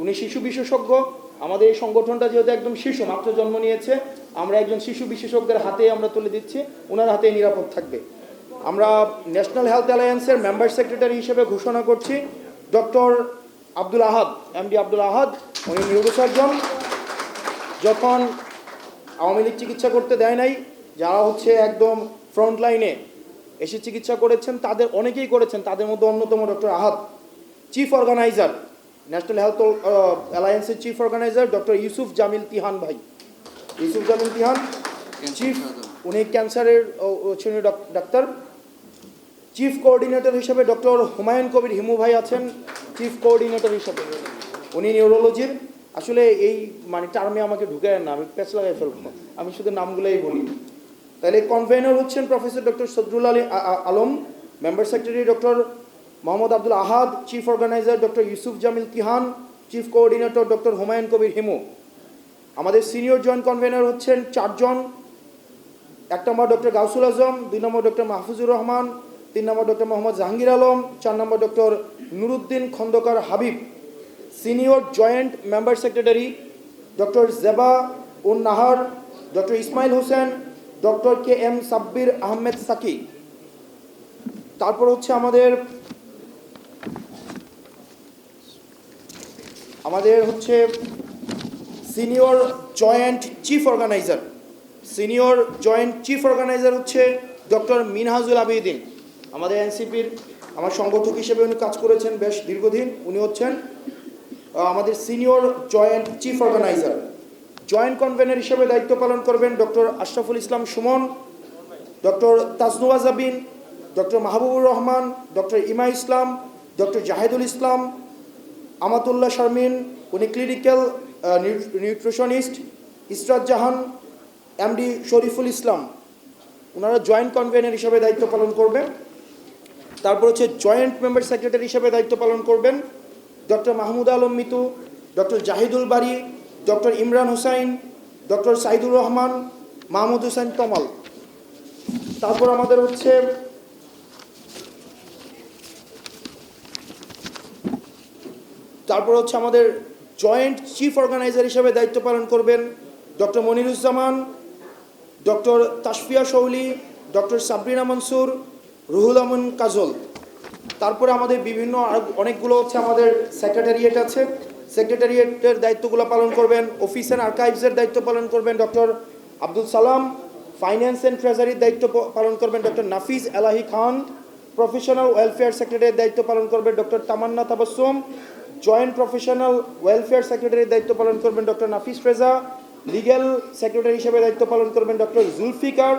উনি শিশু বিশেষজ্ঞ। আমাদের এই সংগঠনটা যেহেতু একদম শিশু, মাত্র জন্ম নিয়েছে, আমরা একজন শিশু বিশেষজ্ঞের হাতে আমরা তুলে দিচ্ছি ওনার হাতে নিরাপদ থাকবে। আমরা ন্যাশনাল হেলথ অ্যালায়েন্সের মেম্বার সেক্রেটারি হিসেবে ঘোষণা করছি, ডক্টর আব্দুল আহাদ এমডি আব্দুল আহাদ, উনি নিউরোসার্জন যখন আওয়ামী লীগ চিকিৎসা করতে দেয় নাই, যারা হচ্ছে একদম ফ্রন্ট লাইনে এসে চিকিৎসা করেছেন, তাদের অনেকেই করেছেন, তাদের মধ্যে অন্যতম doctor Ahad chief organiser national health অ্যালায়েন্সের chief organiser doctor Yusuf Jamil Tihan ভাই ইউসুফ জামিল তিহান চিফ উনি ক্যান্সারের হচ্ছেন ডাক্তার চিফ কোঅর্ডিনেটর হিসেবে ডক্টর হুমায়ুন কবির হিমু ভাই আছেন চিফ কোঅর্ডিনেটর হিসেবে। উনি নিউরোলজির আসলে এই মানে টার্মে আমাকে ঢুকে না আমি প্যাচ লাগাই ফেলব। আমি শুধু নামগুলোই বলি। তাহলে কনভেনর হচ্ছেন professor doctor Sadrul Ali Alam member secretary doctor Mohammad Abdul Ahad chief organiser doctor Yusuf Jamil Kihan chief coordinator doctor Humayun Kabir Himu. আমাদের সিনিয়র জয়েন্ট কনভেনার হচ্ছেন চারজন। এক নম্বর ডক্টর গাউসুল আজম, দুই নম্বর ডক্টর মাহফুজুর রহমান, তিন নম্বর ডক্টর মোহাম্মদ জাহাঙ্গীর আলম, চার number doctor Nuruddin Khandakar Habib. Senior joint member secretary doctor Zeba un Nahar doctor Ismail Hossain doctor K M Sabbir Ahmed Saki. তারপর হচ্ছে আমাদের আমাদের হচ্ছে senior joint chief organiser, senior joint chief organiser হচ্ছে doctor Minhajul Abidin. আমাদের এনসিপির, আমার সংগঠক হিসেবে উনি কাজ করেছেন বেশ দীর্ঘদিন, উনি হচ্ছেন আমাদের senior joint chief organiser. Joint convenor হিসেবে দায়িত্ব পালন করবেন doctor Ashraful Islam Sumon, doctor Tajnua Jabin, doctor Mahbubur Rahman, doctor Ima Islam, doctor Jahedul Islam Amatullah Sharmin, উনি clinical nutritionist Israt Jahan, MD Shariful Islam. ওনারা joint convenor হিসেবে দায়িত্ব পালন করবেন। তারপর হচ্ছে জয়েন্ট মেম্বার সেক্রেটারি হিসেবে দায়িত্ব পালন করবেন doctor Mahmud Alam Mitu, doctor Jahidul Bari, doctor Imran Hussain, doctor Saidur Rahman, Mahmud Hussain Tamal. তারপর আমাদের হচ্ছে তারপর হচ্ছে আমাদের জয়েন্ট চিফ অর্গানাইজার হিসেবে দায়িত্ব পালন করবেন doctor Moniruzzaman, doctor Tasfia Shouli, doctor Sabrina Mansur, Ruhul Amin Kajol. তারপরে আমাদের বিভিন্ন অনেকগুলো হচ্ছে আমাদের সেক্রেটারিয়েট আছে। সেক্রেটারিয়েটের দায়িত্বগুলো পালন করবেন অফিস অ্যান্ড আর্কাইভসের দায়িত্ব পালন করবেন doctor Abdul Salam finance and ট্রেজারির দায়িত্ব পালন করবেন doctor Nafiz Elahi Khan professional welfare সেক্রেটারির দায়িত্ব পালন করবেন doctor Tamanna Tabassum joint professional welfare সেক্রেটারির দায়িত্ব পালন করবেন doctor Nafis Reza. Legal secretary হিসেবে দায়িত্ব পালন করবেন ডক্টর জুলফিকার।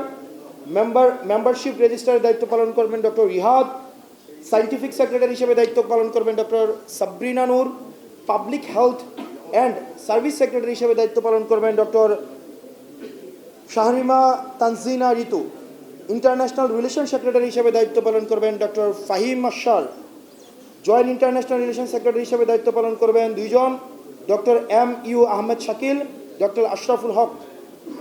মেম্বার মেম্বারশিপ রেজিস্ট্রারের দায়িত্ব পালন করবেন ডক্টর রিহাদ। সাইন্টিফিক সেক্রেটারি হিসেবে দায়িত্ব পালন করবেন doctor Sabrina Noor. Public health and service secretary হিসেবে দায়িত্ব পালন করবেন doctor Shahrima Tanjina Ritu. International relation secretary হিসেবে দায়িত্ব পালন করবেন ডক্টর ফাহিম আশার জয়েন্ট ইন্টারন্যাশনাল রিলেশন সেক্রেটারি হিসেবে দায়িত্ব পালন করবেন দুইজন, doctor M U Ahmed Shakil, doctor Ashraful Haque.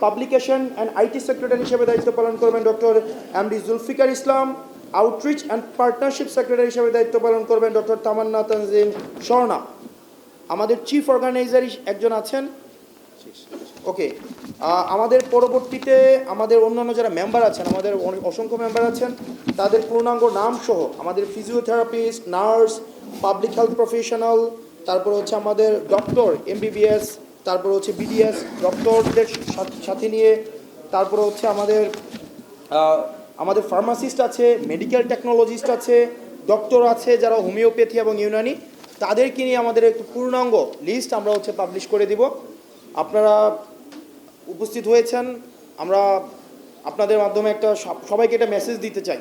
Publication and IT secretary হিসেবে দায়িত্ব পালন করবেন doctor M D Zulfikar Islam. Outreach and partnership secretary হিসেবে দায়িত্ব পালন করবেন ডক্টর তামান্না তানজিম স্বর্ণা আমাদের চিফ অর্গানাইজার একজন আছেন। ওকে আমাদের পরবর্তীতে আমাদের অন্যান্য যারা মেম্বার আছেন, আমাদের অসংখ্য মেম্বার আছেন, তাদের পূর্ণাঙ্গ নাম সহ আমাদের physiotherapist nurse public health professional তারপর হচ্ছে আমাদের ডক্টর এমবিবিএস তারপর হচ্ছে বিডিএস ডক্টরদের সাথে নিয়ে, তারপর হচ্ছে আমাদের আমাদের ফার্মাসিস্ট আছে মেডিকেল টেকনোলজিস্ট আছে ডক্টর আছে যারা হোমিওপ্যাথি এবং ইউনানি, তাদেরকে নিয়ে আমাদের একটু পূর্ণাঙ্গ লিস্ট আমরা হচ্ছে পাবলিশ করে দিব। আপনারা উপস্থিত হয়েছেন আমরা আপনাদের মাধ্যমে একটা সবাইকে একটা মেসেজ দিতে চাই।